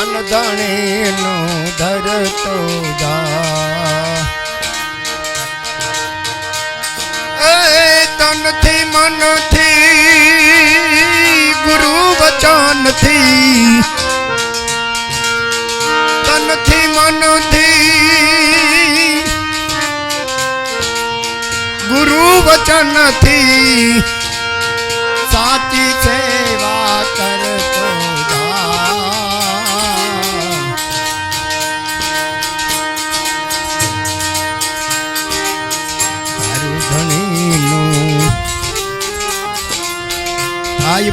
ધન ધણીનો ધરતો જા. એ તનથી મનથી, ગુરુ વચનથી, તનથી મનથી, ગુરુ વચનથી સાચી સેવા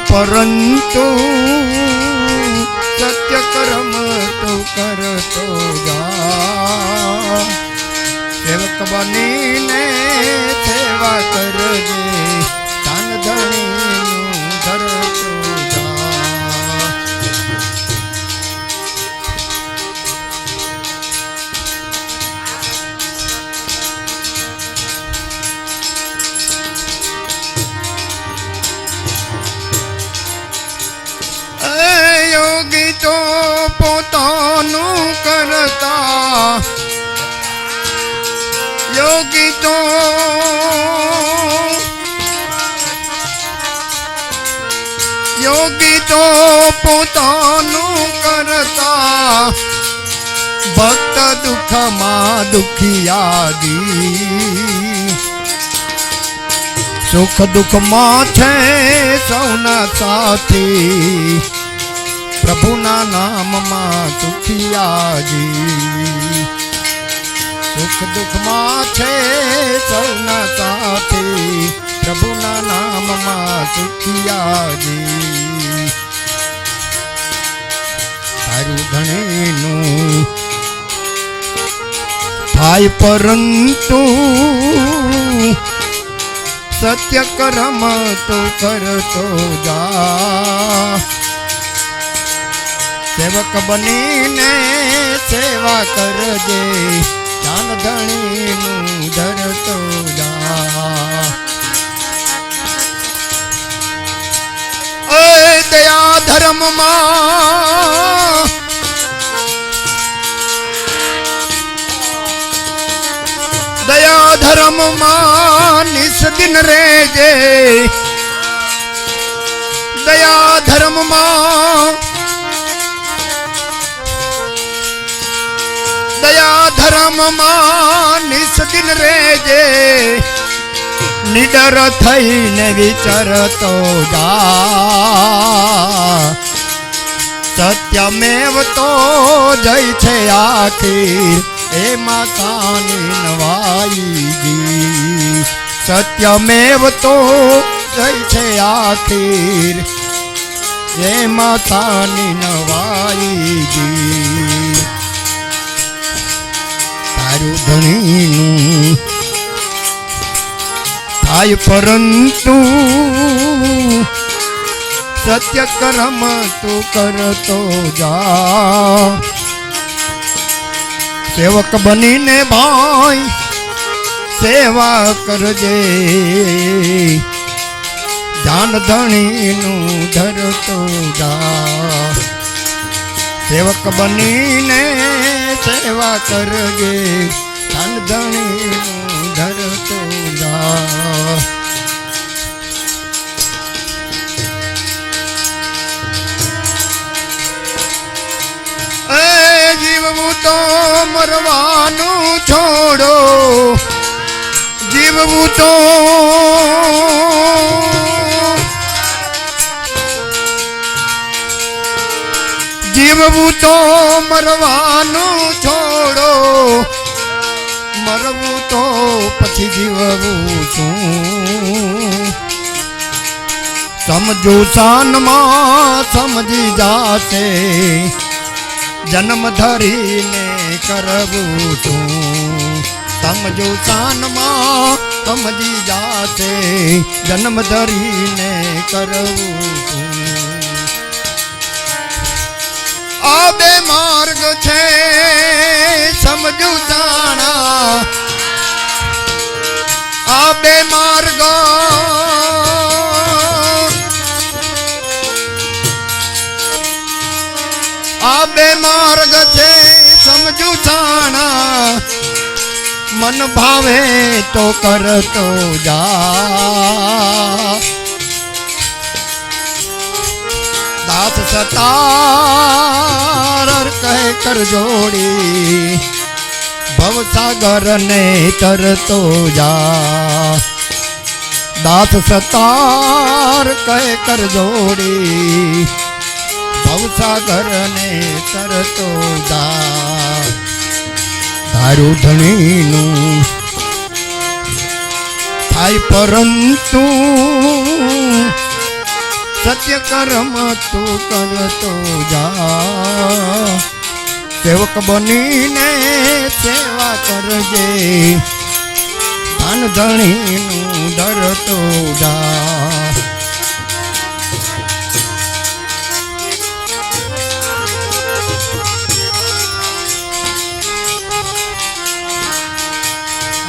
થાય યોગી તો પોતાનું કરતા. ભક્ત દુઃખમાં દુખિયાજી સુખ દુઃખમાં છે સૌના સાથી. પ્રભુના નામમાં સુખિયાજી સુખ દુઃખમાં છે સૌના સાથી. પ્રભુના નામમાં સુખિયાજી તારું ધણેનું થાય પરંતુ સત્ય કર્મ તો કરતો જા. સેવક બનીને સેવા કરજે જાન ધણીનું ધરતો જા. દયા ધર્મમાં દયા ધર્મમાં નિસ્દિન રેજે. દયા ધર્મમાં. દયા ધર્મમાં નિસ્દિન રેજે. નિડર થઈને વિચરતો જા. સત્યમેવ તો જય છે આખીર. એ માતાની નવાઈજી સત્યમેવ તો જય છે આખીર. હે માતાની નવાઈજી તારું ધણીનું થાય પરંતુ સત્ય કર્મ તું કરતો જા. સેવક બનીને ભાઈ, સેવા કરજે. જાન ધણીનું ધરતો જા. સેવક બનીને સેવા કરજે. ધન ધણીનું ધરતો જા. તો મરવાનું છોડો. જીવવું તો જીવવું તો મરવાનું છોડો. મરવું તો પછી જીવવું છું. સમજો સાનમાં સમજી જાશે. જન્મ ધરીને કરવું છું. સમજો સાનમાં સમજી જાતે જન્મ ધરીને કરવું છું. આ બે માર્ગ છે, સમજુ જાણા આ બે માર્ગ મન ભાવે તો કરતો જા દાસ સતાર કહે કર જોડી ભવસાગર ને તરતો જા દાસ સતાર કહે કર જોડી ભવસાગર ને તરતો જા તારું ધણીનું. થાય પરંતુ સત્ય કર્મ તું કરતો જા. સેવક બનીને સેવા કરજે. ધન ધણીનું ડરતો જા.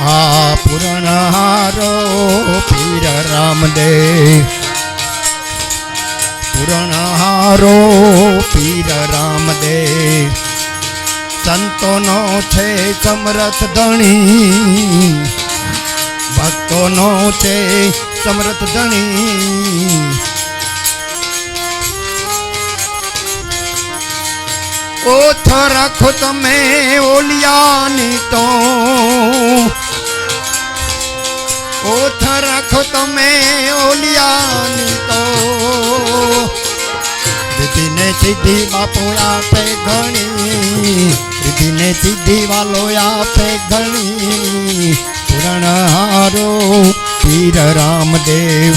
આ પુરણહારો પીર રામદેવ પુરણહારો પીર રામદેવ સંતોનો છે સમરથ ધણી. ભક્તોનો છે સમરથ ધણી. ઓથ રાખો તમે ઓલિયાની તો ઓથ રાખો તમે ઓલિયાની તો. રીતિને સીધી બાપુ આપે ઘણી. રીતિને સીધી વાલો આપે ઘણી. પુરાણ હારો પીર રામદેવ.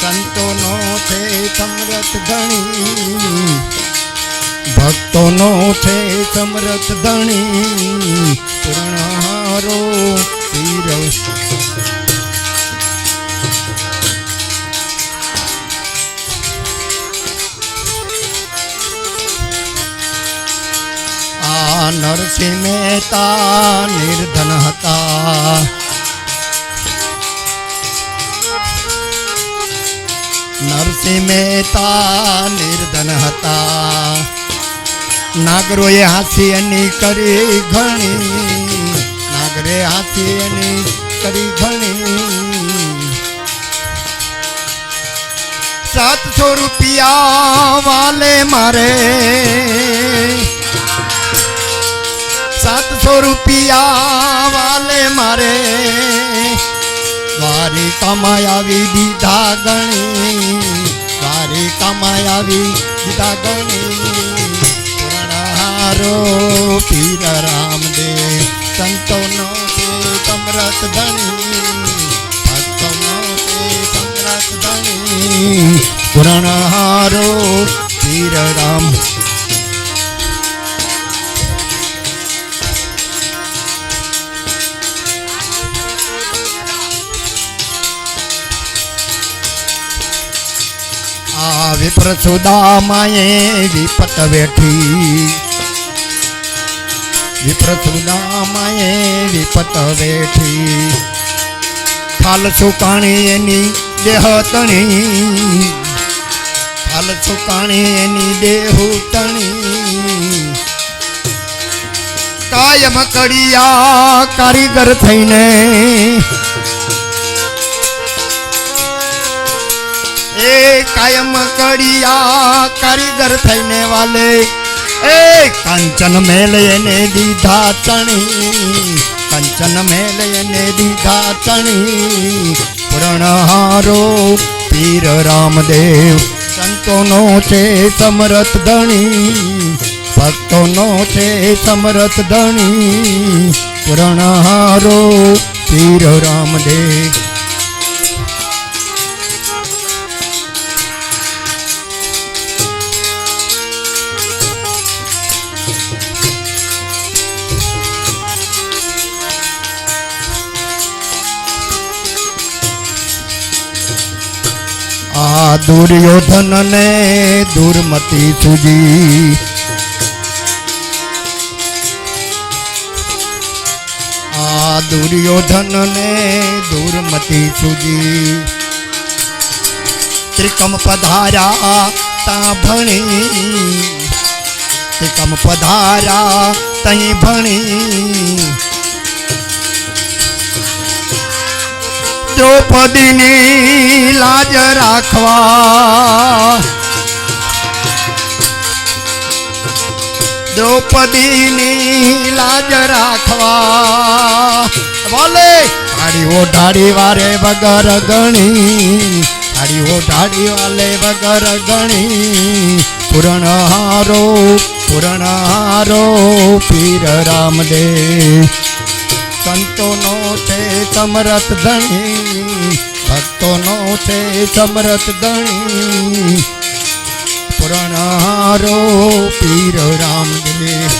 સંતોનો છે સમરથ ધણી ભક્તોનો છે સમરથ ધણી પૂર્ણહારો પીર આ નરસિંહ મહેતા નિર્ધન હતા. નરસિંહ મહેતા નિર્ધન હતા. નાગરોએ હાથી એની કરી ઘણી. નાગરે હાથી એની કરી ઘણી. સાતસો રૂપિયા વાલે મારે. સાતસો રૂપિયા વાલે મારે. વારી કમાઈ આવી દીધા ગણી. વારી કમાઈ આવી દીધા ગણી. પુરાણહારો પીર રામદેવ સંતોનો છે સમરથ ધણી ભક્તોનો છે સમરથ ધણી પુરાણહારો પીર રામ. આ વિપ્ર વિપત વેઠી વિપ્ર સુદામાએ વિપત વેઠી. ખાલ સુકાણી એની દેહ તણી. ખાલ સુકાણી એની દેહુ તણી. કાયમ કડિયા કારીગર થઈને એ કાયમ કડિયા કારીગર થઈને વાલે એ કંચન મેલ એને દીધા તણી કંચન મેલ એને દીધા ચણી. પુરણહારો પીર રામદેવ. સંતોનો છે સમરથ ધણી. ભક્તોનો છે સમરથ ધણી. પુરણહારો પીર રામદેવ. दुर्योधन ने दुर्मति सुजी। आ दुर्योधन ने दुर्मति सुजी। त्रिकम पधारा ता भणी त्रिकम पधारा तई भणी। દ્રૌપદીની લાજ રાખવા. દ્રૌપદીની લાજ રાખવા. બોલે. સાડી ઢાળી વારે વગર ગણી. સાડી ઢાળી વાલે વગર ગણી. પુરણ હારો પુરણ હારો, પીર રામદેવ. સંતોનો છે સમરથ ધણી, ભક્તોનો છે સમરથ ધણી. પુરાણારો પીર રામદેવ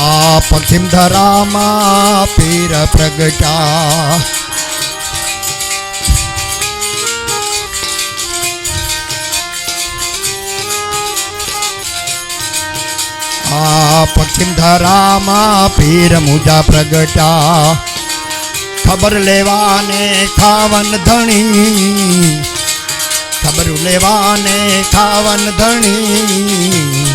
આ પશ્ચિમ ધરામાં પીર પ્રગટા. પશ્ચિમ ધરામાં પીર મુજા પ્રગટા. ખબર લેવાને ખાવન ધણી. ખબર લેવાને ખાવન ધણી.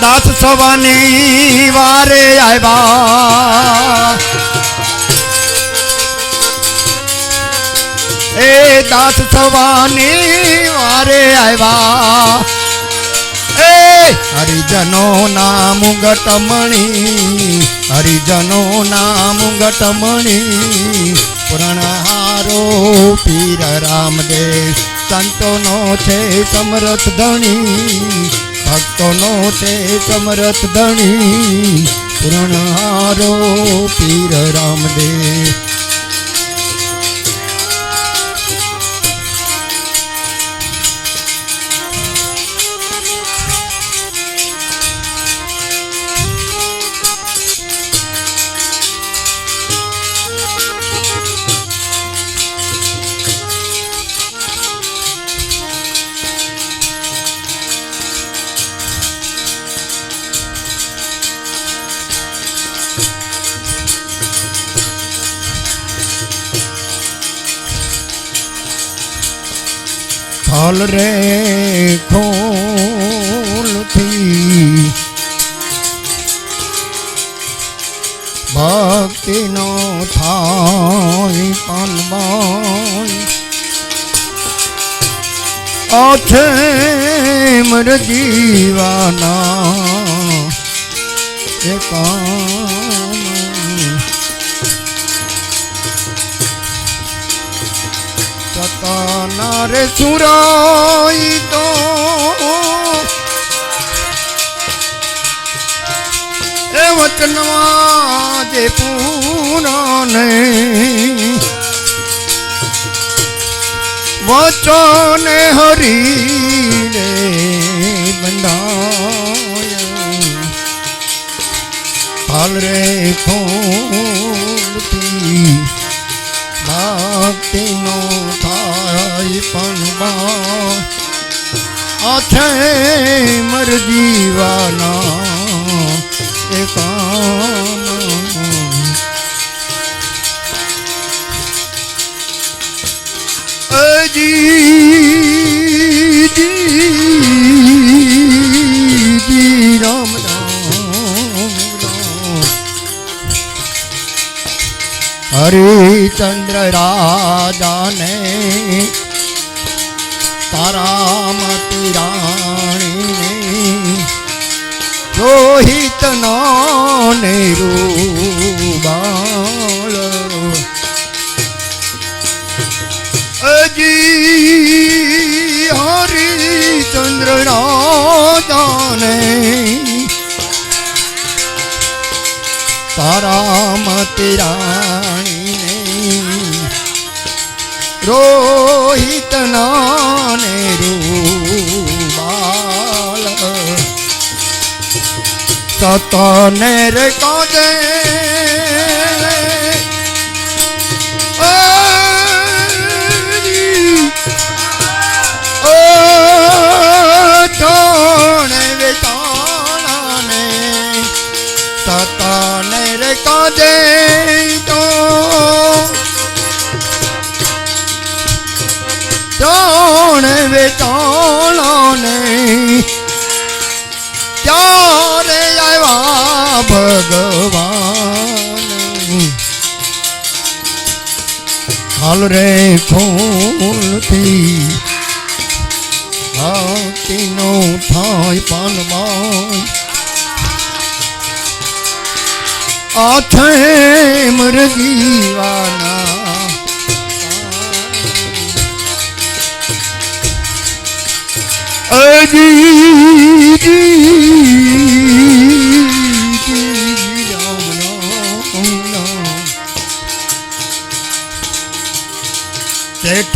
દાસ સવાની વારે આવ્યા. એ દાસ સવાની વારે આવ્યા. હરિજનો નામ મુગટ મણી હરિજનો નામ પ્રણહારો પુરણહારો પીર રામદેવ, સંતોનો છે સમરથ ધણી, ભક્તોનો છે સમરથ ધણી, પ્રણહારો પીર રામદેવ. ખોલ રે ખોલથી ભક્તિનો થાય પનબાઈ છે મર જીવાના એકાન સતાના રે સુરાઈ તો એ વચનમાં જે પૂરાને વચને હરી રે બંધાય. હાલ રે ખોલતી છે મર જીવાના એ જી જી રામ. હરિચંદ્ર રાજાને રાજાને તારામતી રાણીને રોહિત નાને રૂબાલ. સતને રે કાજે જાણ વેચાણાને ત્યારે આવ્યા ભગવાન? હાલ રે ખોલથી ભક્તિનો થાય પાનમાં આ છે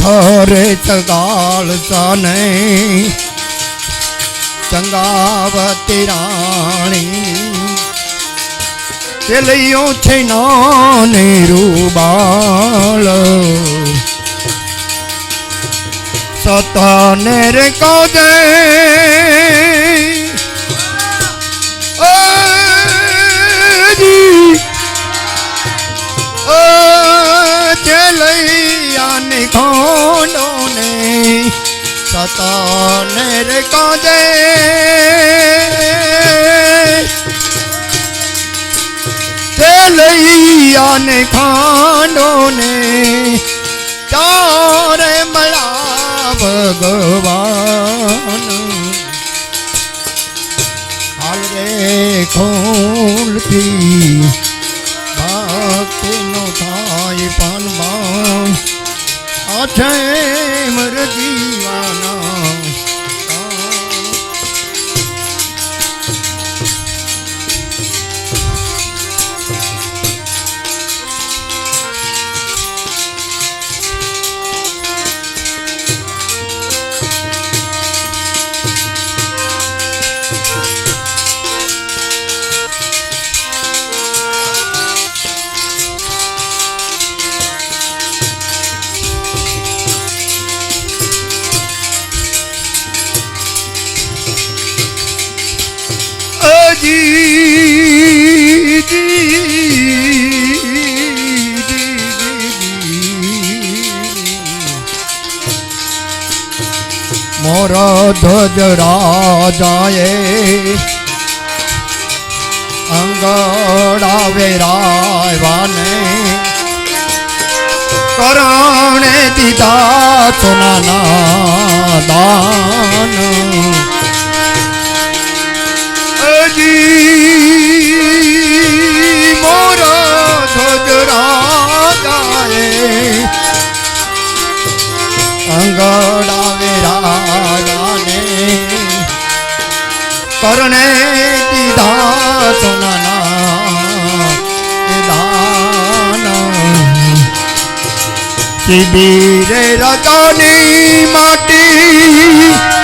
શેઠરે ચગાળ સને ચંગાવતી રાણી પેલીઓ છે નાને રૂબાળ સતાને રે કોદે અજી ચલૈયાને ખોંડોને સતાને રે કોદે ચલૈયાને ખાંડોને ચારે મળા ભગવાન. હાલ રે ખોલથી મોર ધ્વજ રાજાએ અંગડાવે વેરાવાને કરણે દીધા સોનાના દાન. કરણે સોનાના દાન શિબિરે રજાની માટી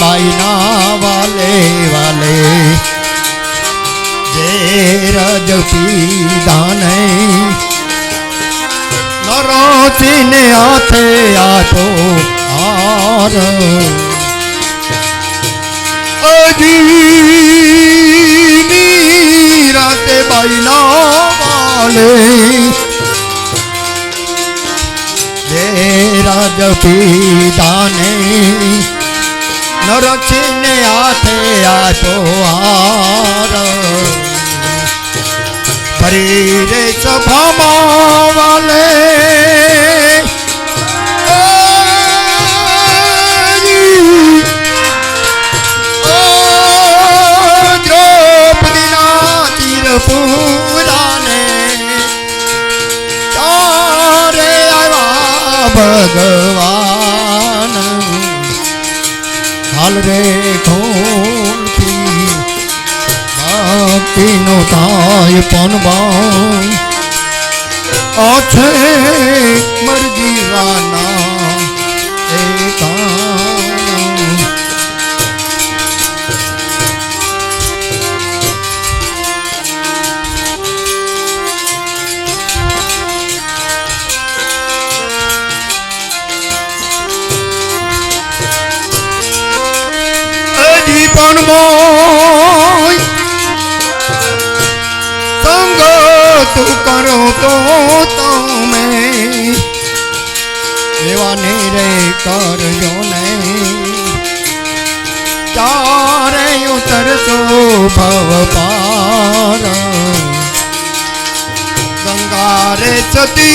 માયના વાલે વાલે. જે રજ પીધાને નરોતીને હાથે આતો આર અજીની રાતે બાયના વાલે. જે રજ પીધાને નરસિંહને હાથે આસો હાર. ફરી રે સભામાં વાલે 望 તો તમે એવા નિરે કરજો નહીં ચારે ઉતરશો ભવ પાર. ગંગા સતી.